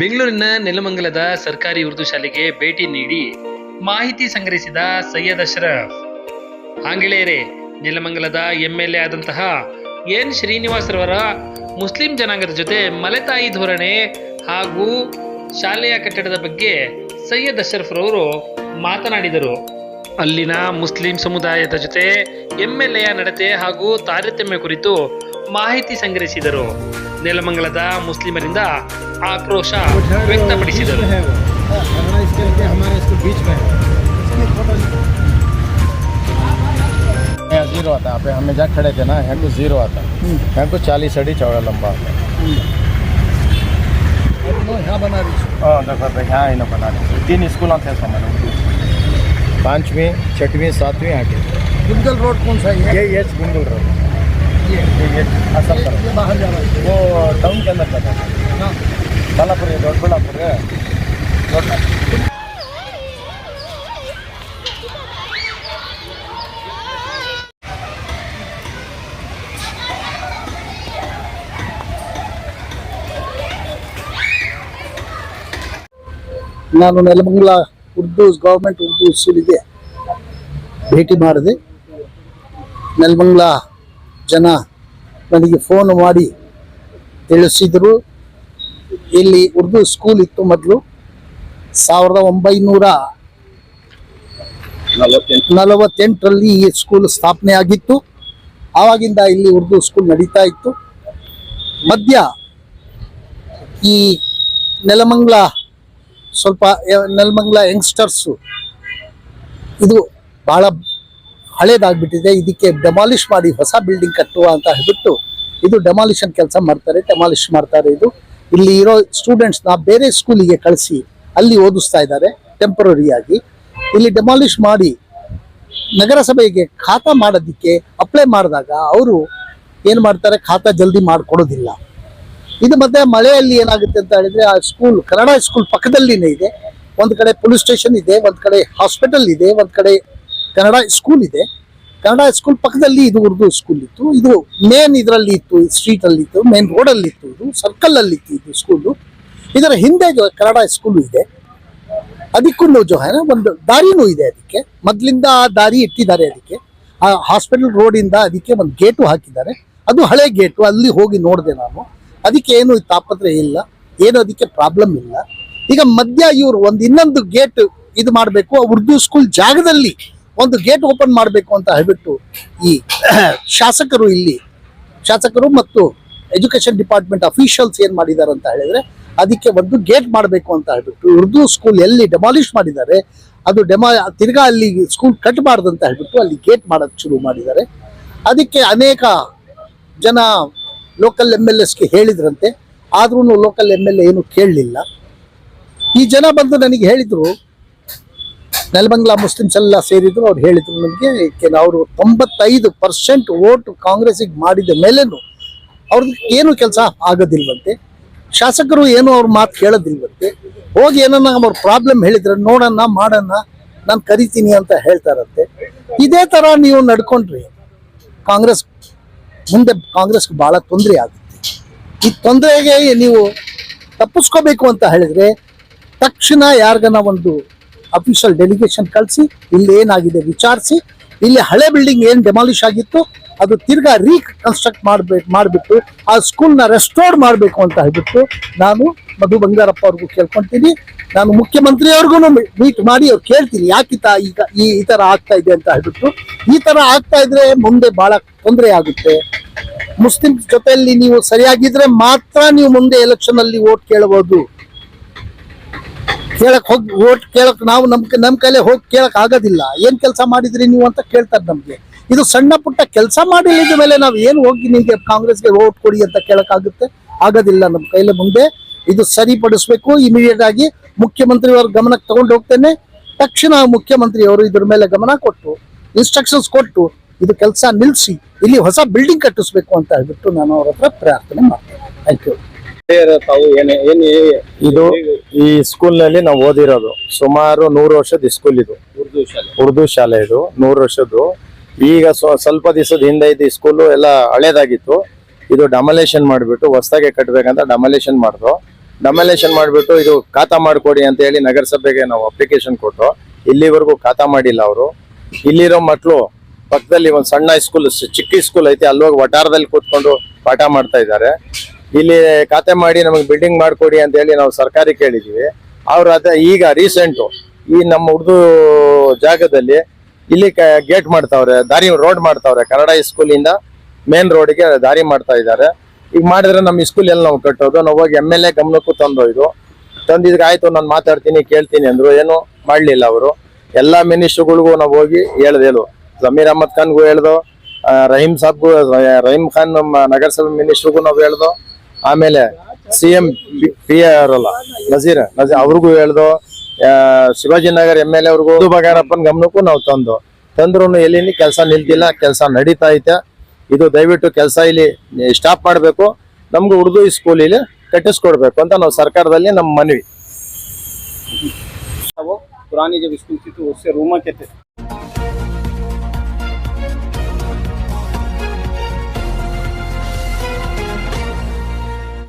ಬೆಂಗಳೂರಿನ ನೆಲಮಂಗಲದ ಸರ್ಕಾರಿ ಉರ್ದು ಶಾಲೆಗೆ ಭೇಟಿ ನೀಡಿ ಮಾಹಿತಿ ಸಂಗ್ರಹಿಸಿದ ಸೈಯದ್ ಅಶ್ರಫ್. ಆಂಗ್ಲೇಯರೇ ನೆಲಮಂಗಲದ ಎಂ ಎಲ್ ಎ ಆದಂತಹ ಎನ್ ಶ್ರೀನಿವಾಸರವರ ಮುಸ್ಲಿಂ ಜನಾಂಗದ ಜೊತೆ ಮಲೆತಾಯಿ ಧೋರಣೆ ಹಾಗೂ ಶಾಲೆಯ ಕಟ್ಟಡದ ಬಗ್ಗೆ ಸೈಯದ್ ಅಶ್ರಫ್ ರವರು ಮಾತನಾಡಿದರು. ಅಲ್ಲಿನ ಮುಸ್ಲಿಂ ಸಮುದಾಯದ ಜೊತೆ ಎಂ ಎಲ್ ಎಯ ನಡತೆ ಹಾಗೂ ತಾರತಮ್ಯ ಕುರಿತು ಮಾಹಿತಿ ಸಂಗ್ರಹಿಸಿದರು. ನೆಲಮಂಗಲದ ಮುಸ್ಲಿಮರಿಂದ ಆಕ್ರೋಶ ವ್ಯಕ್ತಪಡಿಸಿದರು है वो हमारा इसके लिए हमारे इसके बीच में है यहाँ जीरो आता है यहाँ पे हमें जहाँ खड़े थे ना यहाँ को जीरो आता है यहाँ को चालीस अड़ी चौड़ा लंबा आता है यहाँ बना रही हाँ देखो तो यहाँ इन्हें बना रहे तीन स्कूलों थे हमारे पाँचवीं छठवीं सातवीं आठवीं गुंजल रोड कौन सा है ये ये गुंडुल रोड ये ये ये असल ये तरफ बाहर जा रहा है वो टाउन के अंदर जाता है हाँ बालापुर है दौड़बड़ापुर है दौड़ना ನಾನು ನೆಲಮಂಗಲ ಉರ್ದು ಗೌರ್ಮೆಂಟ್ ಉರ್ದು ಸ್ಕೂಲಿಗೆ ಭೇಟಿ ಮಾಡಿದೆ ನೆಲಮಂಗಲ ಜನ ನನಗೆ ಫೋನ್ ಮಾಡಿ ತಿಳಿಸಿದರು. ಇಲ್ಲಿ ಉರ್ದು ಸ್ಕೂಲ್ ಇತ್ತು ಮೊದಲು. ಸಾವಿರದ ಒಂಬೈನೂರ ನಲವತ್ತೆಂಟರಲ್ಲಿ ಈ ಸ್ಕೂಲ್ ಸ್ಥಾಪನೆ ಆಗಿತ್ತು. ಆವಾಗಿಂದ ಇಲ್ಲಿ ಉರ್ದು ಸ್ಕೂಲ್ ನಡೀತಾ ಇತ್ತು. ಮಧ್ಯ ಈ ನೆಲಮಂಗ್ಲ ಸ್ವಲ್ಪ ನೆಲಮಂಗ್ಲ ಯಂಗ್ಸ್ಟರ್ಸು ಇದು ಬಹಳ ಹಳೇದಾಗ್ಬಿಟ್ಟಿದೆ. ಇದಕ್ಕೆ ಡೆಮಾಲಿಷ್ ಮಾಡಿ ಹೊಸ ಬಿಲ್ಡಿಂಗ್ ಕಟ್ಟುವ ಅಂತ ಹೇಳ್ಬಿಟ್ಟು ಇದು ಡೆಮಾಲಿಷನ್ ಕೆಲಸ ಮಾಡ್ತಾರೆ ಡೆಮಾಲಿಷ್ ಮಾಡ್ತಾರೆ ಇದು. ಇಲ್ಲಿ ಇರೋ ಸ್ಟೂಡೆಂಟ್ಸ್ನ ಬೇರೆ ಸ್ಕೂಲಿಗೆ ಕಳಿಸಿ ಅಲ್ಲಿ ಓದಿಸ್ತಾ ಇದ್ದಾರೆ ಟೆಂಪರರಿ ಆಗಿ. ಇಲ್ಲಿ ಡೆಮಾಲಿಷ್ ಮಾಡಿ ನಗರಸಭೆಗೆ ಖಾತಾ ಮಾಡೋದಕ್ಕೆ ಅಪ್ಲೈ ಮಾಡಿದಾಗ ಅವರು ಏನು ಮಾಡ್ತಾರೆ? ಖಾತಾ ಜಲ್ದಿ ಮಾಡಿಕೊಡೋದಿಲ್ಲ. ಇದು ಮತ್ತೆ ಮಳೆಯಲ್ಲಿ ಏನಾಗುತ್ತೆ ಅಂತ ಹೇಳಿದ್ರೆ ಆ ಸ್ಕೂಲ್ ಕನ್ನಡ ಸ್ಕೂಲ್ ಪಕ್ಕದಲ್ಲಿನೇ ಇದೆ. ಒಂದು ಕಡೆ ಪೊಲೀಸ್ ಸ್ಟೇಷನ್ ಇದೆ, ಒಂದು ಕಡೆ ಹಾಸ್ಪಿಟಲ್ ಇದೆ, ಒಂದು ಕಡೆ ಕನ್ನಡ ಸ್ಕೂಲ್ ಇದೆ. ಕನ್ನಡ ಸ್ಕೂಲ್ ಪಕ್ಕದಲ್ಲಿ ಇದು ಉರ್ದು ಸ್ಕೂಲ್ ಇತ್ತು. ಇದು ಮೇನ್ ಇದರಲ್ಲಿ ಇತ್ತು ಸ್ಟ್ರೀಟ್ ಅಲ್ಲಿ ಇತ್ತು ಮೇನ್ ರೋಡ್ ಅಲ್ಲಿ ಇತ್ತು ಇದು ಸರ್ಕಲ್ ಅಲ್ಲಿ ಇತ್ತು ಇದು ಸ್ಕೂಲು ಇದರ ಹಿಂದೆ ಕನ್ನಡ ಸ್ಕೂಲ್ ಇದೆ. ಅದಕ್ಕೂ ಜೋ ಒಂದು ದಾರಿನೂ ಇದೆ ಅದಕ್ಕೆ. ಮೊದ್ಲಿಂದ ಆ ದಾರಿ ಇಟ್ಟಿದ್ದಾರೆ ಅದಕ್ಕೆ. ಆ ಹಾಸ್ಪಿಟಲ್ ರೋಡ್ ಇಂದ ಅದಕ್ಕೆ ಒಂದು ಗೇಟು ಹಾಕಿದ್ದಾರೆ. ಅದು ಹಳೆ ಗೇಟು ಅಲ್ಲಿ ಹೋಗಿ ನೋಡಿದೆ ನಾನು. ಅದಕ್ಕೆ ಏನು ತಾಪತ್ರೆ ಇಲ್ಲ. ಏನು ಅದಕ್ಕೆ ಪ್ರಾಬ್ಲಮ್ ಇಲ್ಲ. ಈಗ ಮಧ್ಯ ಇವರು ಒಂದು ಇನ್ನೊಂದು ಗೇಟ್ ಇದು ಮಾಡಬೇಕು. ಉರ್ದು ಸ್ಕೂಲ್ ಜಾಗದಲ್ಲಿ ಒಂದು ಗೇಟ್ ಓಪನ್ ಮಾಡಬೇಕು ಅಂತ ಹೇಳ್ಬಿಟ್ಟು ಈ ಶಾಸಕರು ಇಲ್ಲಿ, ಶಾಸಕರು ಮತ್ತು ಎಜುಕೇಶನ್ ಡಿಪಾರ್ಟ್ಮೆಂಟ್ ಅಫಿಷಿಯಲ್ಸ್ ಏನು ಮಾಡಿದ್ದಾರೆ ಅಂತ ಹೇಳಿದ್ರೆ, ಅದಕ್ಕೆ ಒಂದು ಗೇಟ್ ಮಾಡಬೇಕು ಅಂತ ಹೇಳ್ಬಿಟ್ಟು ಉರ್ದು ಸ್ಕೂಲ್ ಎಲ್ಲಿ ಡೆಮಾಲಿಷ್ ಮಾಡಿದ್ದಾರೆ, ಅದು ಡೆಮಾ ತಿರ್ಗಾ ಅಲ್ಲಿ ಸ್ಕೂಲ್ ಕಟ್ ಅಂತ ಹೇಳ್ಬಿಟ್ಟು ಅಲ್ಲಿ ಗೇಟ್ ಮಾಡೋದು ಶುರು ಮಾಡಿದ್ದಾರೆ. ಅದಕ್ಕೆ ಅನೇಕ ಜನ ಲೋಕಲ್ ಎಂ ಎಲ್ ಎಸ್ಗೆ ಹೇಳಿದ್ರಂತೆ ಆದ್ರೂ ಲೋಕಲ್ ಎಂ ಎಲ್ ಎ ಏನು ಕೇಳಲಿಲ್ಲ. ಈ ಜನ ಬಂದು ನನಗೆ ಹೇಳಿದ್ರು ನೆಲಮಂಗಲ ಮುಸ್ಲಿಮ್ಸ್ ಎಲ್ಲ ಸೇರಿದ್ರು, ಅವ್ರು ಹೇಳಿದ್ರು ನಮಗೆ ಅವರು ತೊಂಬತ್ತೈದು ಪರ್ಸೆಂಟ್ ವೋಟ್ ಕಾಂಗ್ರೆಸ್ಗೆ ಮಾಡಿದ ಮೇಲೇನು ಅವ್ರದ್ದು ಏನು ಕೆಲಸ ಆಗೋದಿಲ್ವಂತೆ. ಶಾಸಕರು ಏನು ಅವ್ರ ಮಾತು ಕೇಳೋದಿಲ್ವಂತೆ ಹೋಗಿ ಏನನ್ನ ಅವ್ರ ಪ್ರಾಬ್ಲಮ್ ಹೇಳಿದ್ರೆ ನೋಡೋಣ, ಮಾಡೋಣ, ನಾನು ಕರಿತೀನಿ ಅಂತ ಹೇಳ್ತಾರಂತೆ ಇದೇ ತರ ನೀವು ನಡ್ಕೊಂಡ್ರಿ ಕಾಂಗ್ರೆಸ್ ಮುಂದೆ ಕಾಂಗ್ರೆಸ್ಗೆ ಬಹಳ ತೊಂದರೆ ಆಗುತ್ತೆ. ಈ ತೊಂದರೆಗೆ ನೀವು ತಪ್ಪಿಸ್ಕೋಬೇಕು ಅಂತ ಹೇಳಿದ್ರೆ ತಕ್ಷಣ ಯಾರಿಗನ ಒಂದು ಅಫಿಷಿಯಲ್ ಡೆಲಿಗೇಷನ್ ಕಳಿಸಿ, ಇಲ್ಲಿ ಏನಾಗಿದೆ ವಿಚಾರಿಸಿ. ಇಲ್ಲಿ ಹಳೆ ಬಿಲ್ಡಿಂಗ್ ಏನ್ ಡೆಮಾಲಿಷ್ ಆಗಿತ್ತು, ಅದು ತಿರ್ಗಾ ರೀಕನ್ಸ್ಟ್ರಕ್ಟ್ ಮಾಡ್ಬೇಕು ಮಾಡಿಬಿಟ್ಟು, ಆ ಸ್ಕೂಲ್ನ ರೆಸ್ಟೋರ್ ಮಾಡಬೇಕು ಅಂತ ಹೇಳ್ಬಿಟ್ಟು ನಾನು ಮಧು ಬಂಗಾರಪ್ಪ ಅವ್ರಿಗೂ ಕೇಳ್ಕೊಂತೀನಿ. ನಾನು ಮುಖ್ಯಮಂತ್ರಿಯವ್ರಿಗೂ ಮೀಟ್ ಮಾಡಿ ಅವ್ರು ಕೇಳ್ತೀನಿ ಯಾಕಿತ ಈಗ ಈ ಈ ತರ ಆಗ್ತಾ ಇದೆ ಅಂತ ಹೇಳ್ಬಿಟ್ಟು. ಈ ತರ ಆಗ್ತಾ ಇದ್ರೆ ಮುಂದೆ ಬಹಳ ತೊಂದರೆ ಆಗುತ್ತೆ. ಮುಸ್ಲಿಮ್ಸ್ ಜೊತೆಯಲ್ಲಿ ನೀವು ಸರಿಯಾಗಿದ್ರೆ ಮಾತ್ರ ನೀವು ಮುಂದೆ ಎಲೆಕ್ಷನ್ ಅಲ್ಲಿ ಓಟ್ ಕೇಳಬಹುದು ಕೇಳಕ್ ಹೋಗಿ, ಓಟ್ ಕೇಳಕ್ ನಾವು ನಮ್ ನಮ್ ಕೈಲೇ ಹೋಗಿ ಕೇಳಕ್ ಆಗೋದಿಲ್ಲ. ಏನ್ ಕೆಲಸ ಮಾಡಿದ್ರಿ ನೀವು ಅಂತ ಕೇಳ್ತಾರೆ ನಮ್ಗೆ. ಇದು ಸಣ್ಣ ಪುಟ್ಟ ಕೆಲಸ ಮಾಡಿದ ಮೇಲೆ ನಾವು ಏನ್ ಹೋಗಿ ನಿಮಗೆ ಕಾಂಗ್ರೆಸ್ಗೆ ಓಟ್ ಕೊಡಿ ಅಂತ ಕೇಳಕ್ ಆಗುತ್ತೆ? ಆಗೋದಿಲ್ಲ ನಮ್ ಕೈಲೇ ಮುಂದೆ. ಇದು ಸರಿಪಡಿಸ್ಬೇಕು. ಇಮಿಡಿಯೇಟ್ ಆಗಿ ಮುಖ್ಯಮಂತ್ರಿ ಅವ್ರ ಗಮನಕ್ಕೆ ತಗೊಂಡು ಹೋಗ್ತೇನೆ. ತಕ್ಷಣ ಮುಖ್ಯಮಂತ್ರಿ ಅವರು ಇದ್ರ ಮೇಲೆ ಗಮನ ಕೊಟ್ಟು ಇನ್ಸ್ಟ್ರಕ್ಷನ್ಸ್ ಕೊಟ್ಟು ಇದು ಕೆಲಸ ನಿಲ್ಲಿಸಿ ಇಲ್ಲಿ ಹೊಸ ಬಿಲ್ಡಿಂಗ್ ಕಟ್ಟಿಸ್ಬೇಕು ಅಂತ ಹೇಳ್ಬಿಟ್ಟು ನಾನು ಅವ್ರ ಹತ್ರ ಪ್ರಾರ್ಥನೆ ಮಾಡ್ತೇನೆ. ಥ್ಯಾಂಕ್ ಯು ಇದು. ಈ ಸ್ಕೂಲ್ನಲ್ಲಿ ನಾವು ಓದಿರೋದು. ಸುಮಾರು ನೂರು ವರ್ಷದ ಸ್ಕೂಲ್ ಇದು. ಉರ್ದು ಶಾಲೆ. ಉರ್ದು ಶಾಲೆ ಇದು ನೂರು ವರ್ಷದ್ದು. ಈಗ ಸ್ವ- ಸ್ವಲ್ಪ ದಿವಸದ ಹಿಂದೆ ಇದು ಸ್ಕೂಲು ಎಲ್ಲ ಹಳೇದಾಗಿತ್ತು. ಇದು ಡಮಲೇಷನ್ ಮಾಡಿಬಿಟ್ಟು ಹೊಸದಾಗೆ ಕಟ್ಟಬೇಕಂತ ಡಮಲೇಷನ್ ಮಾಡಿದ್ರು ಡಮಲೇಷನ್ ಮಾಡಿಬಿಟ್ಟು ಇದು ಖಾತಾ ಮಾಡಿಕೊಡಿ ಅಂತ ಹೇಳಿ ನಗರಸಭೆಗೆ ನಾವು ಅಪ್ಲಿಕೇಶನ್ ಕೊಟ್ಟು ಇಲ್ಲಿವರೆಗೂ ಖಾತಾ ಮಾಡಿಲ್ಲ ಅವರು. ಇಲ್ಲಿರೋ ಮಕ್ಕಳು ಪಕ್ಕದಲ್ಲಿ ಒಂದು ಸಣ್ಣ ಸ್ಕೂಲ್ ಚಿಕ್ಕ ಸ್ಕೂಲ್ ಐತೆ ಅಲ್ಲೋಗಿ ವಟಾರದಲ್ಲಿ ಕೂತ್ಕೊಂಡು ಪಾಠ ಮಾಡ್ತಾ ಇದ್ದಾರೆ. ಇಲ್ಲಿ ಖಾತೆ ಮಾಡಿ ನಮಗೆ ಬಿಲ್ಡಿಂಗ್ ಮಾಡಿಕೊಡಿ ಅಂತ ಹೇಳಿ ನಾವು ಸರ್ಕಾರಿ ಕೇಳಿದೀವಿ. ಅವ್ರು ಅದ ಈಗ ರೀಸೆಂಟು ಈ ನಮ್ಮ ಉರ್ದು ಜಾಗದಲ್ಲಿ ಇಲ್ಲಿ ಗೇಟ್ ಮಾಡ್ತಾವ್ರೆ, ದಾರಿ ರೋಡ್ ಮಾಡ್ತಾವ್ರೆ, ಕನ್ನಡ ಸ್ಕೂಲಿಂದ ಮೇನ್ ರೋಡ್ಗೆ ದಾರಿ ಮಾಡ್ತಾ ಇದ್ದಾರೆ. ಈಗ ಮಾಡಿದ್ರೆ ನಮ್ಮ ಸ್ಕೂಲ್ ಎಲ್ಲ ನಾವು ಕಟ್ಟೋದು? ನಾವು ಹೋಗಿ ಎಂ ಎಲ್ ಎ ಗಮನಕ್ಕೂ ತಂದೊಯ್ದು. ತಂದಿದ್ಕೆ ಆಯ್ತು, ನಾನು ಮಾತಾಡ್ತೀನಿ, ಕೇಳ್ತೀನಿ ಅಂದ್ರು. ಏನು ಮಾಡಲಿಲ್ಲ ಅವರು. ಎಲ್ಲಾ ಮಿನಿಸ್ಟ್ರುಗಳಿಗೂ ನಾವು ಹೋಗಿ ಹೇಳ್ದೇಳು ಜಮೀರ್ ಅಹಮದ್ ಖಾನ್ಗೂ ಹೇಳ್ದು ರಹೀಂ ಸಾಬ್ಗೂ, ರಹೀಂ ಖಾನ್ ನಮ್ಮ ನಗರಸಭೆ ಮಿನಿಸ್ಟ್ರಿಗೂ ನಾವು ಹೇಳ್ದು ಆಮೇಲೆ ಸಿ ಎಂ ಪಿ ಅವರಲ್ಲ ನಜೀರ್ ನಜೀರ್ ಅವ್ರಿಗೂ ಹೇಳ್ದು ಆ, ಶಿವಾಜಿನಗರ್ ಎಮ್ ಎಲ್ ಎ ಅವ್ರಿಗೂ ಬಗಾರಪ್ಪನ ಗಮನಕ್ಕೂ ನಾವು ತಂದು ತಂದ್ರು ಎಲ್ಲಿ ಕೆಲಸ ನಿಲ್ತಿಲ್ಲ ಕೆಲಸ ನಡೀತಾ ಐತೆ ಇದು ದಯವಿಟ್ಟು ಕೆಲಸ ಇಲ್ಲಿ ಸ್ಟಾಪ್ ಮಾಡಬೇಕು ನಮ್ಗೆ ಉರ್ದು ಸ್ಕೂಲ್ ಇಲ್ಲಿ ಕಟ್ಟಿಸ್ಕೊಡ್ಬೇಕು ಅಂತ ನಾವು ಸರ್ಕಾರದಲ್ಲಿ ನಮ್ಮ ಮನವಿ वो पुरानी जब स्कूल थी तो उससे रूमा के थे